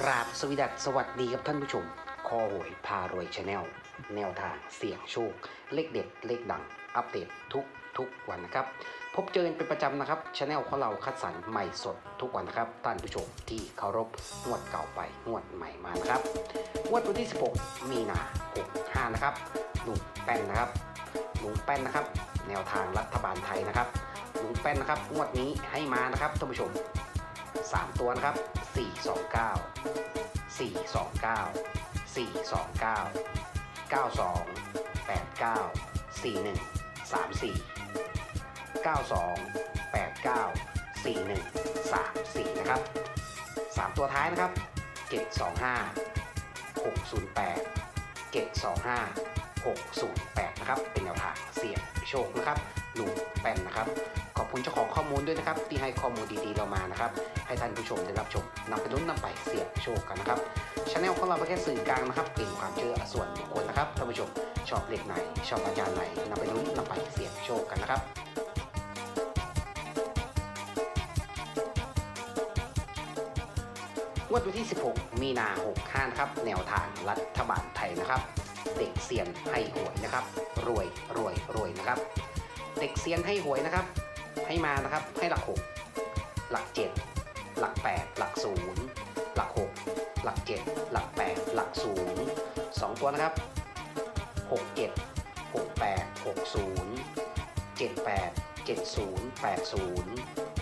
กราบสวีดัสสวัสดีครับท่านผู้ชม คอหวยพารวยชาแนลแนวทางเสี่ยงโชค เลขเด็ด เลขดัง อัปเดตทุกทุกวันนะครับ พบเจอเป็นประจำนะครับชาแนลของเราคัดสรรใหม่สดทุกวันนะครับ ท่านผู้ชมที่เคารพงวดเก่าไปงวดใหม่มานะครับงวดวันที่ 16 มีนา65นะครับลุงแป้นนะครับลุงแป้นนะครับ แนวทางรัฐบาลไทยนะครับลุงแป้นนะครับงวดนี้ให้มานะครับท่านผู้ชม 3 ตัวนะครับ 429 429 429 92 89 41 34 92 89 41 34 นะครับ 3 ตัวท้ายนะครับ 725 608 725 608 นะครับ เป็นแนวทางเสี่ยงโชคนะครับ ลุงแป้นนะครับ ขอบคุณเจ้าของข้อมูลด้วยนะครับ ที่ให้ข้อมูลดีๆเรามานะครับ ให้ท่านผู้ชมได้รับชมนำไปลุ้นนำไปเสี่ยงโชคกันนะครับช anel ของเราเป็นแค่สื่อกลางนะครับเป็นความเชื่อส่วนบุคคลนะครับท่านผู้ชมชอบเลขไหน ชอบอาจารย์ไหนนำไปลุ้นนำไปเสี่ยงโชคกันนะครับงวดวันที่ 16 มีนา 65 นะครับ แนวทางรัฐบาลไทยนะครับ เด็กเซียนให้หวยนะครับ รวยรวยรวยนะครับ เด็กเซียนให้หวยนะครับ ให้มานะครับ ให้หลัก 6 หลัก 7 หลัก 8 หลัก 0 หลัก 6 หลัก 7 หลัก 8 หลัก 0 2 ตัวนะครับ 6 7 6 8 6 0 7 8 7 0 8 0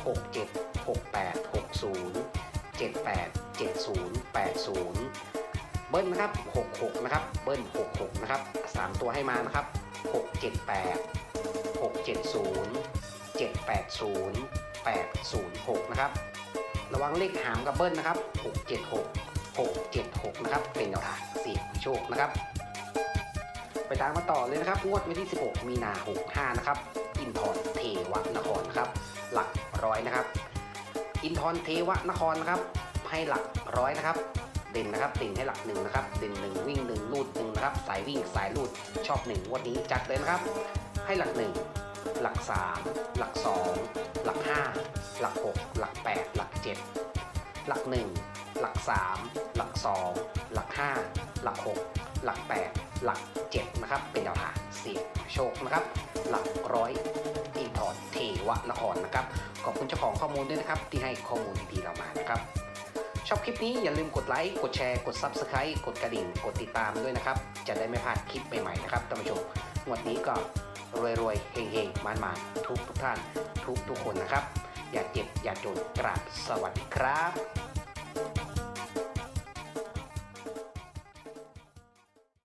6 7 6 8 6 0 7 8 7 0 8 0 เบิ้ลนะครับ 66 นะครับ เบิ้ล66 นะครับ 3 ตัวให้มานะครับ 6 7 8 6 7 0 7 8 0 8 0 6 นะครับ ระวังเลขหามกับเบิ้ลนะครับ 6 7 6 6 7 6 นะครับ เป็นแนวทางเสี่ยงโชคนะครับ ไปตามมาต่อเลยนะครับ งวดวันที่ 16 มีนา 65 นะครับ อินทรเทวนครครับ หลักร้อยนะครับ อินทรเทวนครนะครับ ให้หลักร้อยนะครับ เด่นนะครับเด่นให้หลักหนึ่งนะครับ เด่นหนึ่งวิ่งหนึ่ง นะครับ สายวิ่งสายลูดชอบหนึ่งวันนี้จัดเลยนะครับ ให้หลักหนึ่งหลักสามหลักสองหลักห้าหลักหกหลักแปดหลักเจ็ดหลักหนึ่งหลักสามหลักสองหลักห้าหลักหกหลักแปดหลักเจ็ดนะครับ เป็นแนวทางเสี่ยงโชคนะครับ หลักร้อยอินทรเทวนครนะครับ ขอบคุณเจ้าของข้อมูลด้วยนะครับ ที่ให้ข้อมูลดีๆเรามานะครับ ชอบคลิปนี้อย่าลืมกดไลค์ กดแชร์ กด Subscribe กดกระดิ่ง กดติดตามด้วยนะครับ จะได้ไม่พลาดคลิปใหม่ๆนะครับท่านผู้ชมงวดนี้ก็รวยๆเฮงๆมานๆทุกทุกท่าน ทุกทุกคนนะครับ อย่าเจ็บอย่าจนกราบสวัสดีครับ